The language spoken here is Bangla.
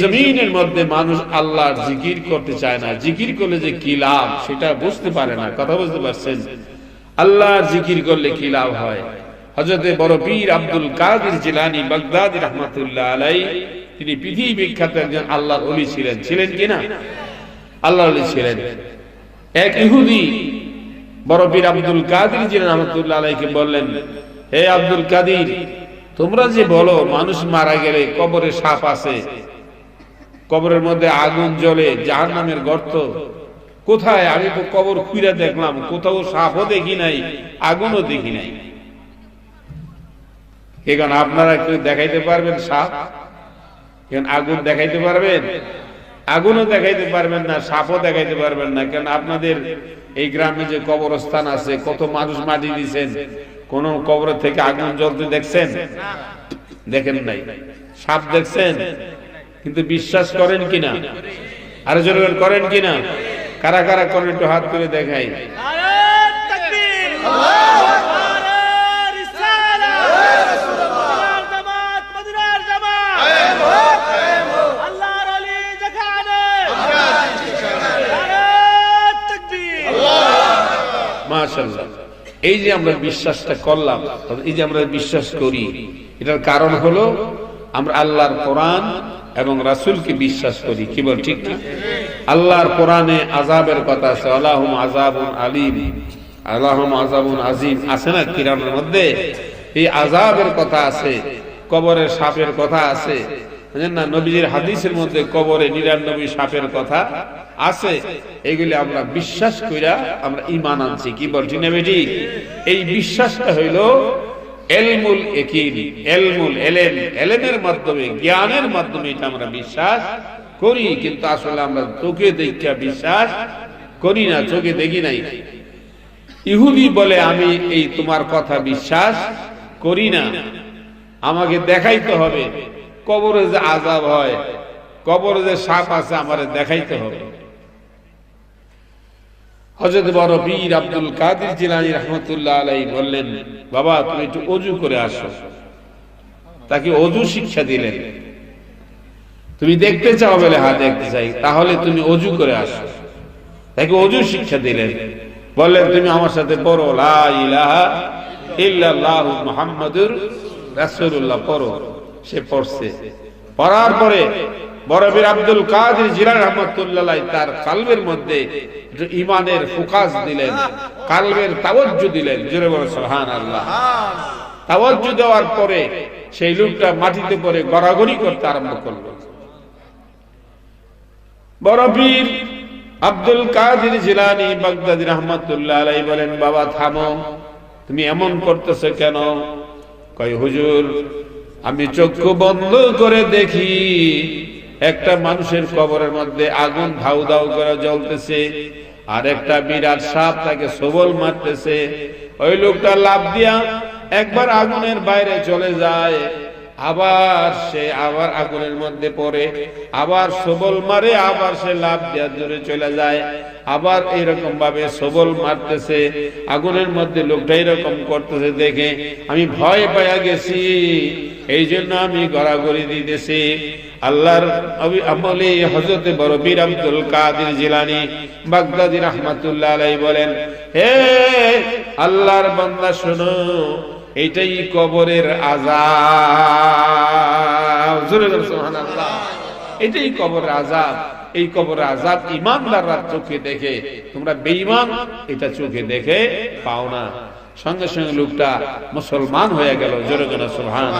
জমিনের মধ্যে মানুষ আল্লাহর জিকির করতে চায় না। জিকির করলে যে কি লাভ, সেটা বুঝতে পারে না। কথা বুঝতে পারছেন? আল্লাহর জিকির করলে কি লাভ হয়? হজরতে বড় পীর আব্দুল কাদের জিলানি বাগদাদি রহমাতুল্লাহ আলাই তিনি পৃথিবী বিখ্যাত একজন অলি ছিলেন। ছিলেন কিনা আল্লাহ অলি ছিলেন। এক ইহুদি বড় পীর আব্দুল কাদের জিলানি রহমাতুল্লাহ আলাইকে বললেন, হে আব্দুল কাদির, তোমরা যে বলো মানুষ মারা গেলে কবরে সাপ আছে কবরের মধ্যে আগুন জ্বলে জাহার নামের গর্ত। কোথায়? আমি তো কবর খুঁড়ে দেখলাম, কোথাও সাপও দেখি নাই, আগুনও দেখি নাই। এখন আপনারা কেউ দেখাইতে পারবেন, সাপ? এখন আগুন দেখাইতে পারবেন? আগুনও দেখাইতে পারবেন না, সাপও দেখাইতে পারবেন না। কেন আপনাদের এই গ্রামে যে কবরস্থান আছে, কত মানুষ মাটি দিয়েছেন, কোন কবর থেকে আগুন জ্বলতে দেখছেন? দেখেন নাই। সাপ দেখছেন? কিন্তু বিশ্বাস করেন কিনা? আরও জোরে করেন কিনা? কারা কারা করেন একটু হাত তুলে দেখাই। এই যে আমরা বিশ্বাসটা করলাম, এই যে আমরা বিশ্বাস করি, এটার কারণ হলো আমরা আল্লাহর কোরআন এবং রাসূলকে বিশ্বাস করি। কি বল, ঠিক না আল্লাহর কোরআনে আজাবের কথা আছে, আল্লাহুম আযাবুন আলিম, আল্লাহুম আযাবুন আজিম। আছে না কিরামের মধ্যে? এই আযাবের কথা আছে, কবরের সাপের কথা আছে। না? নবীজির হাদিসের মধ্যে কবরে নিরানব্বই সাপের কথা আছে। এগুলি আমরা বিশ্বাস কইরা আমরা ইমান আনছি। কি বলছি না বেটি? এই বিশ্বাসটা হইল এলমুল একিন এলমুল এলেম, এলেমের মাধ্যমে, জ্ঞানের মাধ্যমে এটা আমরা বিশ্বাস করি, কিন্তু আসলে আমরা চোখে দেখা বিশ্বাস করি না, চোখে দেখি নাই। ইহুদি বলে, আমি এই তোমার কথা বিশ্বাস করি না। আমাকে দেখাইতে হবে। কবরে যে আজাব হয়, কবরে যে সাপ আছে, আমারে দেখাইতে হবে। হজরত বড় বীর আব্দুল কাদের জিলানি রহমতুল্লাহ আলাই বললেন, বাবা, তুমি একটু অজু করে আসো। তাকে অজু শিক্ষা দিলেন। তুমি দেখতে চাও বলে হ্যাঁ দেখতে চাই, তাহলে তুমি অজু করে আসো। তাকে অজু শিক্ষা দিলেন। বললেন, তুমি আমার সাথে পড়ো মুহাম্মাদুর রাসূলুল্লাহ, পড়ো। সে পড়ছে। পড়ার পরে বরবীর আব্দুল কাদের জিলান রহমতুল্লাহ তার কালবের মধ্যে ইমানের ফোকাস দিলেন, কালবের তাওয়াজ্জু দিলেন। জোরে বলে সুবহানাল্লাহ। তাওয়াজ্জু দেওয়ার পরে সেই লোকটা মাটিতে পড়ে গড়াগড়ি করতে আরম্ভ করল। আব্দুল কাদের জিলানি বাগদাদি রহমতুল্লাহ আলাই বলেন, বাবা, থামো। তুমি এমন করতেছো কেন? কয়, হুজুর, আমি চক্ষু বন্ধ করে দেখি একটা মানুষের কবরের মধ্যে আগুন ধাউ ধাউ করে জ্বলতেছে, আর একটা বিরাট সাপ তাকে সবল মারতেছে। ওই লোকটা লাভ দিয়া একবার আগুনের বাইরে চলে যায়। আবার সে আবার আগুনের মধ্যে পড়ে, আবার সবল মারে, আবার সে লাভ দেওয়ার জোরে চলে যায়। আবার এরকম ভাবে সবল মারতেছে, আগুনের মধ্যে লোকটা এরকম করতেছে দেখে, আমি ভয় পাইয়া গেছি এই জন্য আমি গড়াগড়ি দিতেছি। আল্লাহর আমলে হজরতে বড় বীর আব্দুল কাদের জিলানি বাগদাদি রহমাতুল্লাহ আলাই বলেন, হে আল্লাহর বান্দা শোনো এটাই কবরের আজাব এটাই কবরের আজাব এই কবরের আজাব ইমানদাররা চোখে দেখে, তোমরা বেঈমান, এটা চোখে দেখে পাও না। সঙ্গে সঙ্গে লোকটা মুসলমান হয়ে গেল, জোরে সোহান